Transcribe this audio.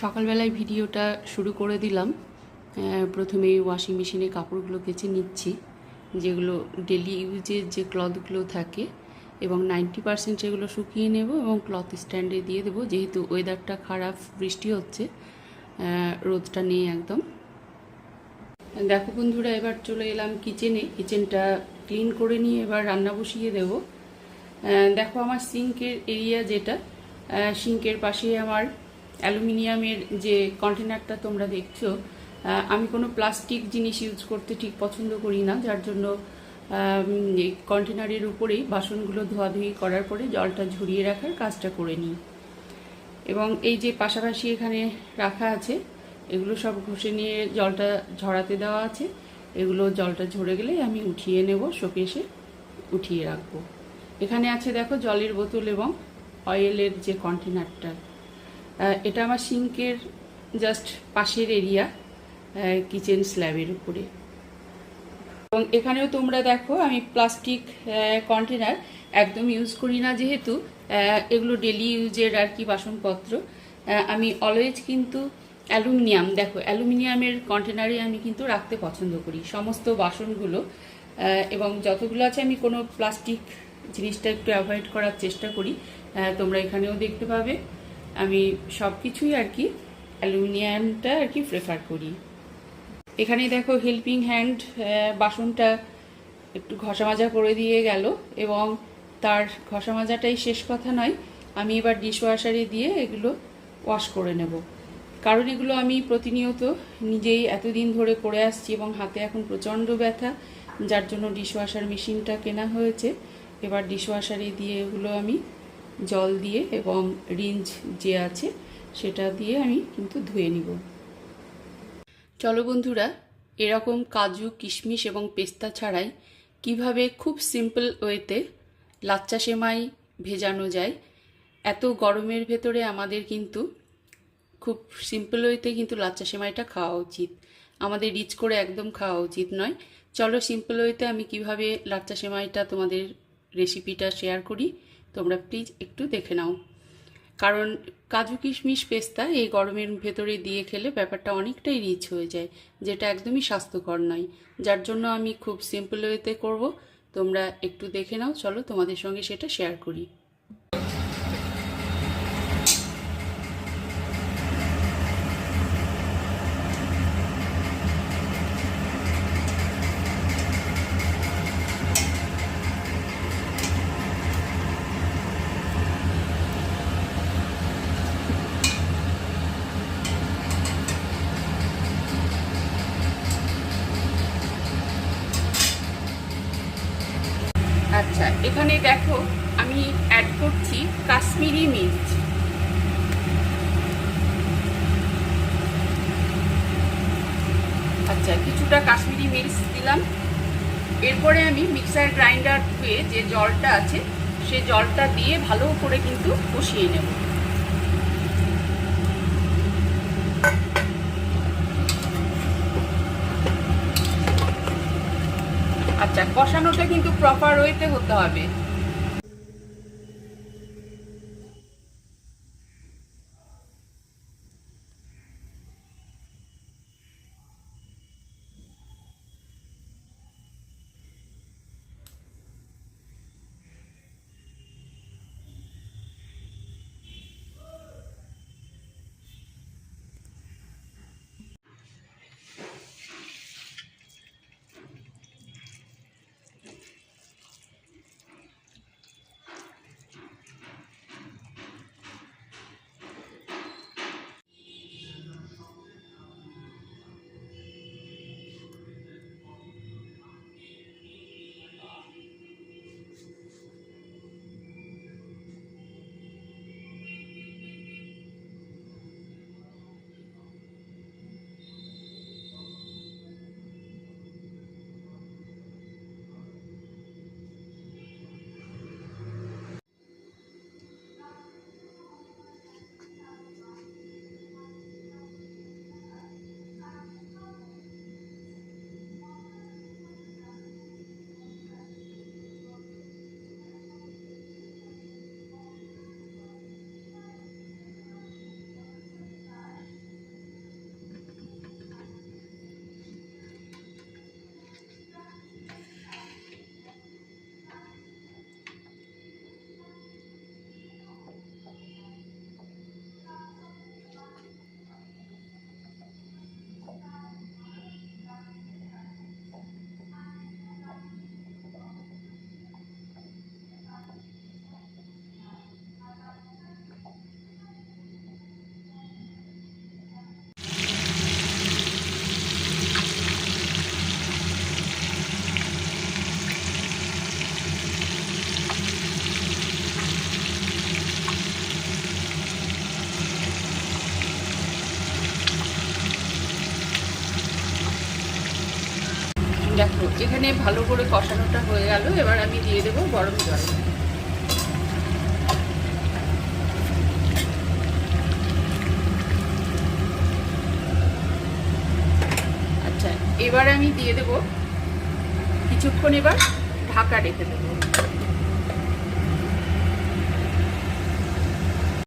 সকালবেলায় ভিডিওটা শুরু করে দিলাম। প্রথমে ওয়াশিং মেশিনে কাপড়গুলো কেচে নিচ্ছি, যেগুলো ডেলি ইউজের যে ক্লথগুলো থাকে, এবং নাইনটি পার্সেন্ট সেগুলো শুকিয়ে নেব এবং ক্লথ স্ট্যান্ডে দিয়ে দেবো। যেহেতু ওয়েদারটা খারাপ, বৃষ্টি হচ্ছে রোদটা নেই একদম। দেখো বন্ধুরা, এবার চলে এলাম কিচেনে কিচেনটা ক্লিন করে নিয়ে এবার রান্না বসিয়ে দেব। দেখো আমার সিঙ্কের এরিয়া যেটা সিঙ্কের পাশে আমার অ্যালুমিনিয়ামের যে কন্টেনারটা তোমরা দেখছ আমি কোনো প্লাস্টিক জিনিস ইউজ করতে ঠিক পছন্দ করি না, যার জন্য কন্টেনারের উপরেই বাসনগুলো ধোয়াধুয়ি করার পরে জলটা ঝরিয়ে রাখার কাজটা করে নিই। এবং এই যে পাশাপাশি এখানে রাখা আছে, এগুলো সব ঘষে নিয়ে জলটা ঝরাতে দেওয়া আছে, এগুলো জলটা ঝরে গেলে আমি উঠিয়ে নেব শোকেশে উঠিয়ে রাখব। এখানে আছে দেখো জলের বোতল এবং অয়েলের যে কন্টেনারটা। এটা আমার সিঙ্কের জাস্ট পাশের এরিয়া কিচেন স্ল্যাবের উপরে। এবং এখানেও তোমরা দেখো, আমি প্লাস্টিক কন্টেনার একদম ইউজ করি না যেহেতু এগুলো ডেলি ইউজের আর কি বাসনপত্র। আমি অলওয়েজ কিন্তু অ্যালুমিনিয়াম, দেখো, অ্যালুমিনিয়ামের কন্টেনারে আমি কিন্তু রাখতে পছন্দ করি। সমস্ত বাসনগুলো এবং যতগুলো আছে আমি কোনো প্লাস্টিক জিনিসটা একটু অ্যাভয়েড করার চেষ্টা করি। তোমরা এখানেও দেখতে পাবে। আমি সব কিছুই আর কি অ্যালুমিনিয়ামটা আর কি প্রেফার করি। এখানে দেখো হেল্পিং হ্যান্ড বাসনটা একটু ঘষা মাজা করে দিয়ে গেল এবং তার ঘষা মাজাটাই শেষ কথা নয়, আমি এবার ডিশওয়াশারে দিয়ে এগুলো ওয়াশ করে নেব। কারণ এগুলো আমি প্রতিনিয়ত নিজেই এতদিন ধরে করে আসছি এবং হাতে এখন প্রচণ্ড ব্যথা, যার জন্য ডিশওয়াশার মেশিনটা কেনা হয়েছে। এবার ডিশওয়াশারে দিয়ে এগুলো আমি জল দিয়ে এবং রিঞ্জ যে আছে সেটা দিয়ে আমি কিন্তু ধুয়ে নিব। চলো বন্ধুরা, এরকম কাজু, কিশমিশ এবং পেস্তা ছাড়াই কীভাবে খুব সিম্পল ওয়েতে লাচ্চা সেমাই ভেজানো যায়, এত গরমের ভেতরে আমাদের কিন্তু খুব সিম্পল ওয়েতে কিন্তু লাচ্চা সেমাইটা খাওয়া উচিত। আমাদের রিচ করে একদম খাওয়া উচিত নয়। চলো সিম্পল ওয়েতে আমি কীভাবে লাচ্চা সেমাইটা তোমাদের রেসিপিটা শেয়ার করি। তোমরা প্লিজ একটু দেখে নাও। কারণ কাজু কিশমিশ পেস্তা এই গরমের ভেতরে দিয়ে খেলে ব্যাপারটা অনেকটাই রিচ হয়ে যায়, যেটা একদমই স্বাস্থ্যকর নয়। যার জন্য আমি খুব সিম্পল ওয়েতে করব। তোমরা একটু দেখে নাও, চলো তোমাদের সঙ্গে সেটা শেয়ার করি। আচ্ছা এখানে দেখো আমি অ্যাড করছি কাশ্মীরি মির্চ। আচ্ছা কিছুটা কাশ্মীরি মির্চ দিলাম। এরপরে আমি মিক্সার গ্রাইন্ডার ধুয়ে যে জলটা আছে, সে জলটা দিয়ে ভালো করে কিন্তু কষিয়ে নেব। আচ্ছা কষানোটা কিন্তু প্রপার ওয়েতে হতে হবে। এখানে ভালো করে কষানোটা হয়ে গেল, এবার আমি দিয়ে দেবো গরম জল। আচ্ছা এবার আমি দিয়ে দেবো, কিছুক্ষণ এবার ঢাকা রেখে দেবো।